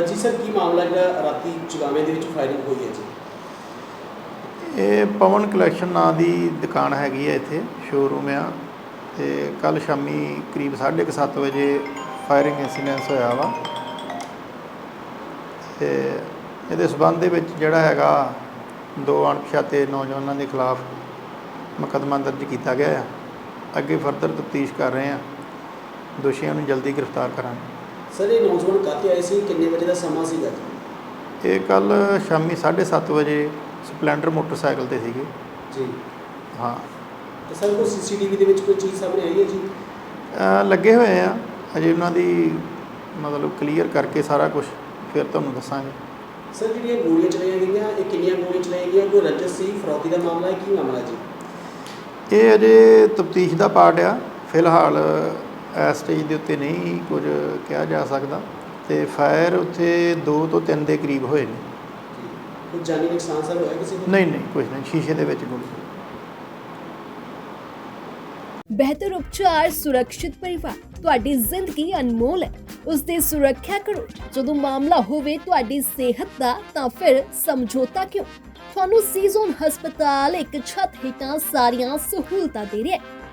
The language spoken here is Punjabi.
ਜੀ ਸਰ, ਕੀ ਮਾਮਲਾ ਜਿਹੜਾ ਰਾਤੀ ਚੁਗਾਵੇਂ ਦੇ ਵਿੱਚ ਫਾਇਰਿੰਗ ਹੋਈ ਹੈ ਜੀ? ਇਹ ਪਵਨ ਕਲੈਕਸ਼ਨ ਨਾਂ ਦੀ ਦੁਕਾਨ ਹੈਗੀ ਹੈ ਇੱਥੇ ਸ਼ੋਰੂਮ ਆ। ਤੇ ਕੱਲ ਸ਼ਾਮੀ ਕਰੀਬ 7:30 ਵਜੇ ਫਾਇਰਿੰਗ ਇਨਸੀਡੈਂਸ ਹੋਇਆ ਵਾ। ਤੇ ਇਹਦੇ ਸਬੰਧ ਦੇ ਵਿੱਚ ਜਿਹੜਾ ਹੈਗਾ, ਦੋ ਅਣਪਛਾਤੇ ਨੌਜਵਾਨਾਂ ਦੇ ਖਿਲਾਫ ਮੁਕੱਦਮਾ ਦਰਜ ਕੀਤਾ ਗਿਆ ਆ। ਅੱਗੇ ਫਰਦਰ ਤਫਤੀਸ਼ ਕਰ ਰਹੇ ਹਾਂ ਦੋਸ਼ੀਆਂ ਨੂੰ ਜਲਦੀ ਗ੍ਰਿਫਤਾਰ ਕਰਾਂਗੇ। ਸਰ ਇਹ ਨੌਜਵਾਨ ਕਾਤੇ ਆਏ ਸੀ? ਕਿੰਨੇ ਵਜੇ ਦਾ ਸਮਾਂ ਸੀਗਾ? ਇਹ ਕੱਲ ਸ਼ਾਮੀ 7:30 ਵਜੇ ਸਪਲੈਂਡਰ ਮੋਟਰਸਾਈਕਲ ਤੇ ਸੀਗੇ। ਜੀ। ਹਾਂ। ਤੇ ਸਰ ਕੋਈ ਸੀਸੀਟੀਵੀ ਦੇ ਵਿੱਚ ਕੋਈ ਚੀਜ਼ ਸਾਹਮਣੇ ਆਈ ਹੈ ਜੀ? ਅਹ ਲੱਗੇ ਹੋਏ ਆ। ਅਜੇ ਉਹਨਾਂ ਦੀ ਮਤਲਬ ਕਲੀਅਰ ਕਰਕੇ ਸਾਰਾ ਕੁਝ ਫਿਰ ਤੁਹਾਨੂੰ ਦੱਸਾਂਗੇ। ਸਰ ਜਿਹੜੀਆਂ ਗੋਲੀਆਂ ਚਲਾਈਆਂ ਗਈਆਂ ਇਹ ਕਿੰਨੀਆਂ ਗੋਲੀਆਂ ਚਲਾਈਆਂ ਗਈਆਂ? ਕੋਈ ਰੰਜਿਸ਼ ਸੀ? ਫਰੌਤੀ ਦਾ ਮਾਮਲਾ ਹੈ? ਕੀ ਮਾਮਲਾ ਜੀ? ਇਹ ਅਜੇ ਤਫਤੀਸ਼ ਦਾ ਪਾਰਟ ਆ। ਫਿਲਹਾਲ ਇਸ ਸਟੇਜ ਦੇ ਉੱਤੇ ਨਹੀਂ ਕੁਝ ਕਿਹਾ ਜਾ ਸਕਦਾ ਤੇ ਫਾਇਰ ਉੱਥੇ 2 ਤੋਂ 3 ਦੇ ਕਰੀਬ ਹੋਏ ਨੇ। ਕੋਈ ਜਾਨੀ ਨੁਕਸਾਨ ਸਰ ਹੋਇਆ ਕਿਸੇ ਦਾ ਨਹੀਂ ਨਹੀਂ ਕੁਝ ਨਹੀਂ ਸ਼ੀਸ਼ੇ ਦੇ ਵਿੱਚ ਗੋਲੀ ਬਿਹਤਰ ਉਪਚਾਰ ਸੁਰੱਖਿਅਤ ਪਰਿਵਾਰ ਤੁਹਾਡੀ ਜ਼ਿੰਦਗੀ ਅਨਮੋਲ ਹੈ। ਉਸ ਦੀ ਸੁਰੱਖਿਆ ਕਰੋ ਜਦੋਂ ਮਾਮਲਾ ਹੋਵੇ ਤੁਹਾਡੀ ਸਿਹਤ ਦਾ ਤਾਂ ਫਿਰ ਸਮਝੌਤਾ ਕਿਉਂ? ਤੁਹਾਨੂੰ ਸੀਜ਼ਨ ਹਸਪਤਾਲ ਇੱਕ ਛੱਤ ਹੇਠਾਂ ਸਾਰੀਆਂ ਸਹੂਲਤਾਂ ਦੇ ਰਿਹਾ ਹੈ।